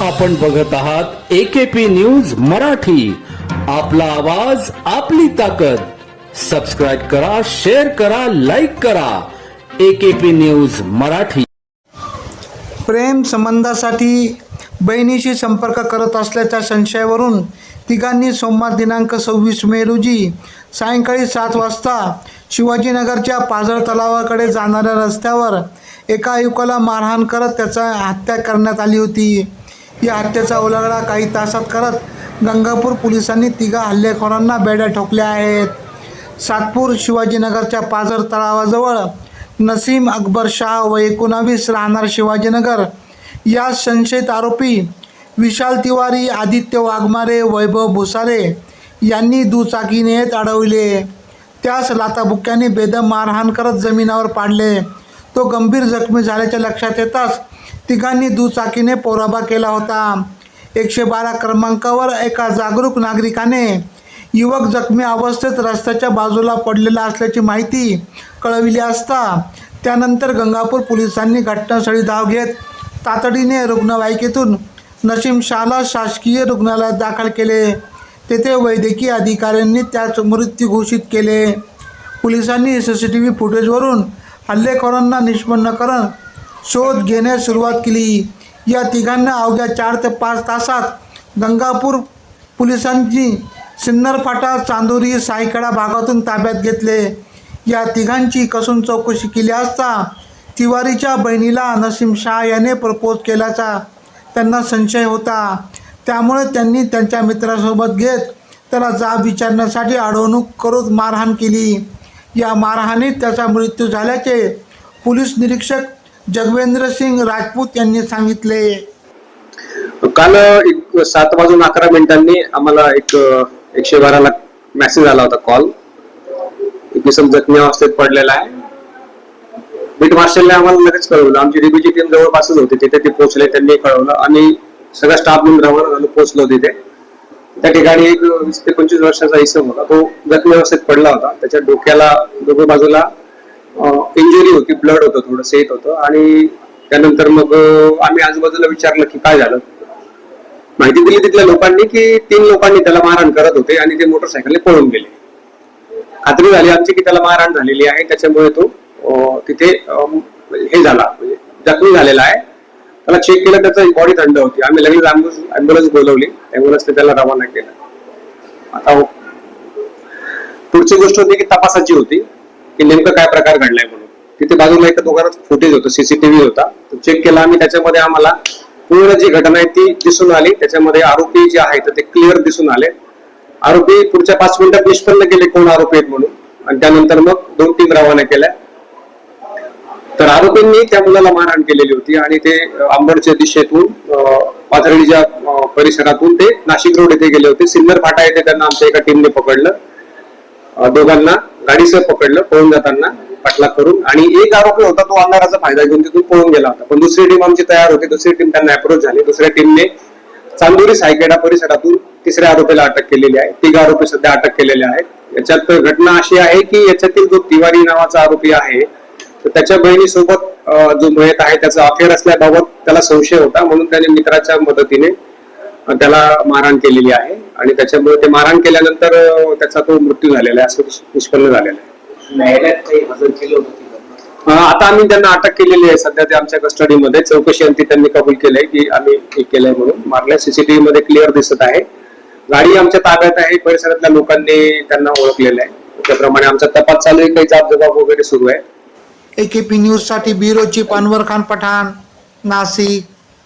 आपण बघत आहात एकेपी न्यूज मराठी. आपला आवाज आपली ताकद. सबस्क्राईब करा शेअर करा लाईक करा. AKP news Marathi. प्रेम संबंधासाठी बहिणीशी संपर्क करत असल्याच्या संशयावरून तिघांनी सोमवार दिनांक सव्वीस मे रोजी सायंकाळी सात वाजता शिवाजीनगरच्या पाझर तलावाकडे जाणाऱ्या रस्त्यावर एका युवकाला मारहाण करत त्याचा हत्या करण्यात आली होती. या हत्येचा उलगडा काही तासात करत गंगापूर पोलिसांनी तिघा हल्लेखोरांना बेड्या ठोकल्या आहेत. सातपूर शिवाजीनगरच्या पाझर तळावाजवळ नसीम अकबर शाह व एकोणावीस राहणार शिवाजीनगर. या संशयित आरोपी विशाल तिवारी आदित्य वाघमारे वैभव भुसारे यांनी दुचाकीने येत अडवले. त्यास लाताबुक्क्याने बेदम मारहाण करत जमिनावर पाडले. तो गंभीर जखमी झाल्याच्या लक्षात येताच तिघांनी दुचाकीने पोराबा केला होता. एकशे बारा क्रमांकावर एका जागरूक नागरिकाने युवक जखमी अवस्थेत रस्त्याच्या बाजूला पडलेला असल्याची माहिती कळविली असता त्यानंतर गंगापूर पोलिसांनी घटनास्थळी धाव घेत तातडीने रुग्णवाहिकेतून नशीम शाहला शासकीय रुग्णालयात दाखल केले. तेथे वैद्यकीय अधिकाऱ्यांनी त्याच मृत्यू घोषित केले. पोलिसांनी सी सी टी व्ही फुटेजवरून हल्लेखोरांना निष्पन्न करत शोध घेण्यास सुरुवात केली. या तिघांना अवघ्या चार ते पाच तासात गंगापूर पोलिसांची सिन्नर फाटा चांदोरी सायकडा भागातून ताब्यात घेतले. या तिघांची कसून चौकशी केली असता तिवारीच्या बहिणीला नसीम शाह याने प्रपोज केल्याचा त्यांना संशय होता. त्यामुळे त्यांनी त्यांच्या मित्रासोबत घेत त्याला जाब विचारण्यासाठी अडवणूक करून मारहाण केली. या मारहाणीत त्याचा मृत्यू झाल्याचे पोलीस निरीक्षक जगवेंद्र सिंग राजपूत यांनी सांगितले. काल एक सात वाजून अकरा मिनिटांनी आम्हाला एक एकशे बाराला मेसेज आला होता कॉल एक इसम जखमी अवस्थेत पडलेला आहे. बीट मार्शलने आम्हाला लगेच कळवलं. आमची डीबीची टीम जवळपासच होती. तिथे ते पोहोचले त्यांनी कळवलं. आणि सगळा स्टाफ म्हणून रवाना पोहोचलो तिथे. त्या ठिकाणी एक वीस ते पंचवीस वर्षाचा इसम होता. तो जखमी अवस्थेत पडला होता. त्याच्या डोक्याला दोघं बाजूला इंजुरी होती ब्लड होतं थोडंसं येत होतं. आणि त्यानंतर मग आम्ही आजूबाजूला विचारलं की काय झालं? माहिती दिली तिथल्या लोकांनी की तीन लोकांनी त्याला मारहाण करत होते आणि ते मोटरसायकलने पळून गेले. खात्री झाली आमची की त्याला मारहाण झालेली आहे. त्याच्यामुळे तो तिथे हे झाला म्हणजे जखमी झालेला आहे. त्याला चेक केलं त्याचा बॉडी थंड होती. आम्ही लगेच अँब्युलन्स बोलवली. अँब्युलन्सने त्याला रवाना केलं. आता हो- पुढची गोष्ट होती की तपासाची होती. की नेमकं काय प्रकार घडलाय म्हणून. तिथे बाजूला एका दुकानात फुटेज होतं सीसीटीव्ही होता. तो चेक केला आम्ही त्याच्यामध्ये आम्हाला पूर्ण जी घटना आहे ती दिसून आली. त्याच्यामध्ये आरोपी जे आहेत ते क्लिअर दिसून आले. आरोपी पुढच्या पाच मिनिटात निष्पन्न केले कोण आरोपी आहेत म्हणून. आणि त्यानंतर मग दोन टीम रवाना केल्या. तर आरोपींनी त्या मुलाला मारहाण केलेली होती आणि ते आंबडच्या दिशेतून पाथर्डीच्या परिसरातून ते नाशिक रोड येथे गेले होते. सिन्नर फाटा येथे त्यांना आमच्या एका टीमने पकडलं. दोघांना गाडीसह पकडलं पळून जाताना पाठलाग करून. आणि एक आरोपी होता तो अंधाराचा फायदा घेऊन तिथून पळून गेला होता. पण दुसरी टीम आमची तयार होती दुसरी टीम त्यांना अप्रोच झाली. दुसऱ्या टीमने चांदोरी सायकेडा परिसरातून तिसऱ्या आरोपीला अटक केलेली आहे. तिघ आरोपी सध्या अटक केलेले आहेत. याच्यात घटना अशी आहे की याच्यातील जो तिवारी नावाचा आरोपी आहे तर त्याच्या बहिणीसोबत जो मयत आहे त्याचा अफेअर असल्याबाबत त्याला संशय होता. म्हणून त्याने मित्राच्या मदतीने त्याला मारहाण केलेली आहे. आणि त्याच्यामुळे ते मारहाण केल्यानंतर त्याचा तो मृत्यू झालेला आहे. असं निष्पन्न झालेलं आहे. न्यायालयात काही हजर केलं होतं ती घटना. अ, आता आम्ही त्यांना अटक केलेली आहे. सध्या ते आमच्या कस्टडीमध्ये चौकशी अंती त्यांनी कबूल केलंय की आम्ही हे केलंय म्हणून. मारल्या सीसीटीव्ही मध्ये क्लिअर दिसत आहे. गाडी आमच्या ताब्यात आहे. परिसरातल्या लोकांनी त्यांना ओळखलेलं आहे. त्याप्रमाणे आमचा तपास चालू आहे. काही जाब जबाब वगैरे सुरू आहे. ए के पी न्यूजसाठी ब्युरो चीफ अनवर खान पठाण नाशिक.